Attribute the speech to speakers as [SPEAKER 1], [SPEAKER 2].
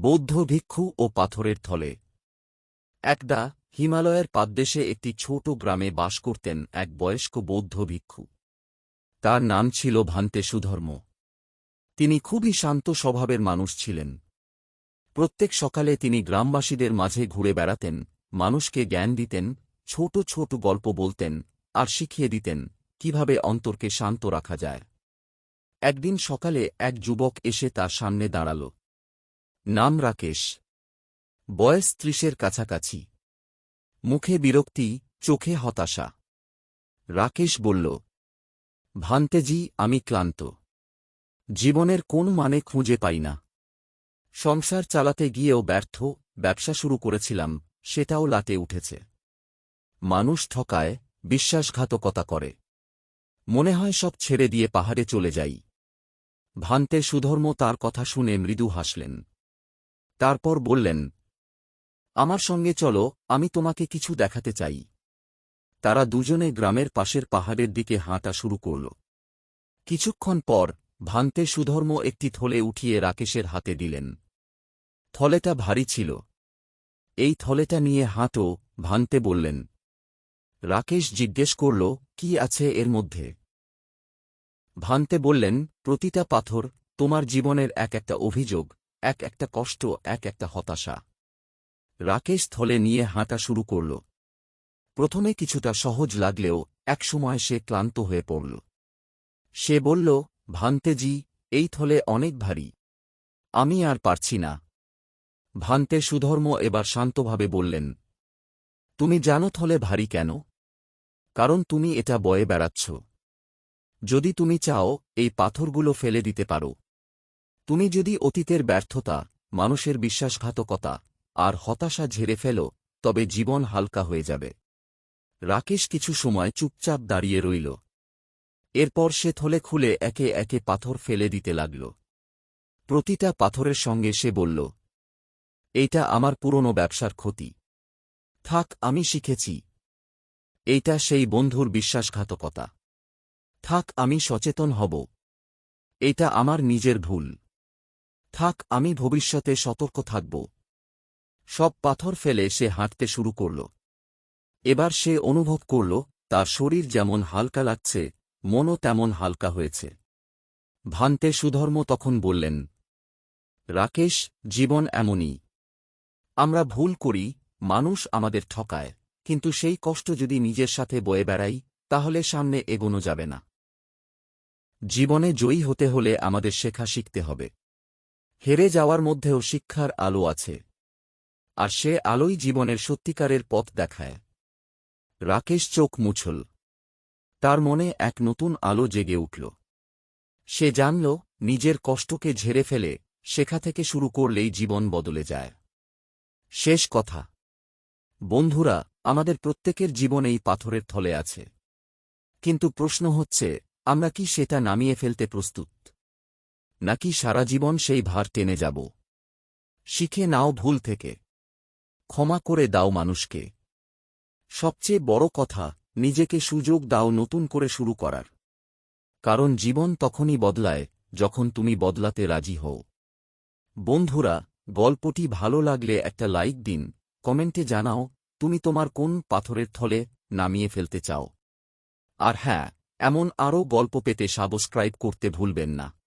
[SPEAKER 1] বৌদ্ধ ভিক্ষু ও পাথরের থলে। একদা হিমালয়ের পাদদেশে একটি ছোট গ্রামে বাস করতেন এক বয়স্ক বৌদ্ধ ভিক্ষু। তার নাম ছিল ভান্তে সুধর্ম তিনি খুবই শান্ত স্বভাবের মানুষ ছিলেন। প্রত্যেক সকালে তিনি গ্রামবাসীদের মাঝে ঘুরে বেড়াতেন, মানুষকে জ্ঞান দিতেন, ছোট ছোট গল্প বলতেন আর শিখিয়ে দিতেন কীভাবে অন্তরকে শান্ত রাখা যায়। একদিন সকালে এক যুবক এসে তার সামনে দাঁড়াল। নাম রাকেশ। বয়স ত্রিশের কাছাকাছি। মুখে বিরক্তি, চোখে হতাশা। রাকেশ বলল, ভান্তেজি, আমি ক্লান্ত। জীবনের কোন মানে খুঁজে পাই না। সংসার চালাতে গিয়েও ব্যর্থ, ব্যবসা শুরু করেছিলাম, সেটাও লাটে উঠেছে। মানুষ ঠকায়, বিশ্বাসঘাতকতা করে। মনে হয় সব ছেড়ে দিয়ে পাহাড়ে চলে যাই। ভান্তে সুধর্ম তার কথা শুনে মৃদু হাসলেন। তারপর বললেন, আমার সঙ্গে চলো, আমি তোমাকে কিছু দেখাতে চাই। তারা দুজনে গ্রামের পাশের পাহাড়ের দিকে হাঁটা শুরু করল। কিছুক্ষণ পর ভান্তে সুধর্ম একটি থলে উঠিয়ে রাকেশের হাতে দিলেন। থলেটা ভারী ছিল। এই থলেটা নিয়ে হাঁটো, ভান্তে বললেন, রাকেশ জিজ্ঞেস করল, কি আছে এর মধ্যে? ভান্তে বললেন, প্রতিটা পাথর তোমার জীবনের এক একটা অভিযোগ। এক একটা কষ্ট, এক একটা হতাশা। রাকেশ থলে নিয়ে হাঁটা শুরু করল। প্রথমে কিছুটা সহজ লাগলেও একসময় সে ক্লান্ত হয়ে পড়ল। সে বলল, ভান্তেজি, এই থলে অনেক ভারী। আমি আর পারছি না। ভান্তে সুধর্ম এবার শান্তভাবে বললেন, তুমি জানো থলে ভারী কেন? কারণ তুমি এটা বয়ে বেড়াচ্ছ। যদি তুমি চাও, এই পাথরগুলো ফেলে দিতে পারো। তুমি যদি অতীতের ব্যর্থতা, মানুষের বিশ্বাসঘাতকতা আর হতাশা ঝেড়ে ফেলো, তবে জীবন হালকা হয়ে যাবে। রাকেশ কিছু সময় চুপচাপ দাঁড়িয়ে রইল। এরপর সে থলে খুলে একে একে পাথর ফেলে দিতে লাগল। প্রতিটা পাথরের সঙ্গে সে বলল, এইটা আমার পুরনো ব্যবসার ক্ষতি। থাক, আমি শিখেছি। এইটা সেই বন্ধুর বিশ্বাসঘাতকতা। থাক, আমি সচেতন হব। এটা আমার নিজের ভুল। থাক, আমি ভবিষ্যতে সতর্ক থাকব। সব পাথর ফেলে সে হাঁটতে শুরু করল। এবার সে অনুভব করল, তার শরীর যেমন হালকা লাগছে, মনও তেমন হালকা হয়েছে। ভান্তে সুধর্ম তখন বললেন, রাকেশ, জীবন এমনই। আমরা ভুল করি, মানুষ আমাদের ঠকায়, কিন্তু সেই কষ্ট যদি নিজের সাথে বয়ে বেড়াই, তাহলে সামনে এগোনো যাবে না। জীবনে জয়ী হতে হলে আমাদের শেখা শিখতে হবে। হেরে যাওয়ার মধ্যেও শিক্ষার আলো আছে। আর সে আলোই জীবনের সত্যিকারের পথ দেখায়। রাকেশ চোখ মুছল। তার মনে এক নতুন আলো জেগে উঠল। সে জানল, নিজের কষ্টকে ঝেড়ে ফেলে শেখা থেকে শুরু করলেই জীবন বদলে যায়। শেষ কথা। বন্ধুরা, আমাদের প্রত্যেকের জীবনেই পাথরের থলে আছে। কিন্তু প্রশ্ন হচ্ছে, আমরা কি সেটা নামিয়ে ফেলতে প্রস্তুত? নাকি সারা জীবন সেই ভার টেনে যাব? শিখে নাও ভুল থেকে। ক্ষমা করে দাও মানুষকে। সবচেয়ে বড় কথা, নিজেকে সুযোগ দাও নতুন করে শুরু করার। কারণ জীবন তখনই বদলায়, যখন তুমি বদলাতে রাজি হও। বন্ধুরা, গল্পটি ভালো লাগলে একটা লাইক দিন, কমেন্টে জানাও, তুমি তোমার কোন পাথরের থলে নামিয়ে ফেলতে চাও। আর হ্যাঁ এমন আরও গল্প পেতে সাবস্ক্রাইব করতে ভুলবেন না।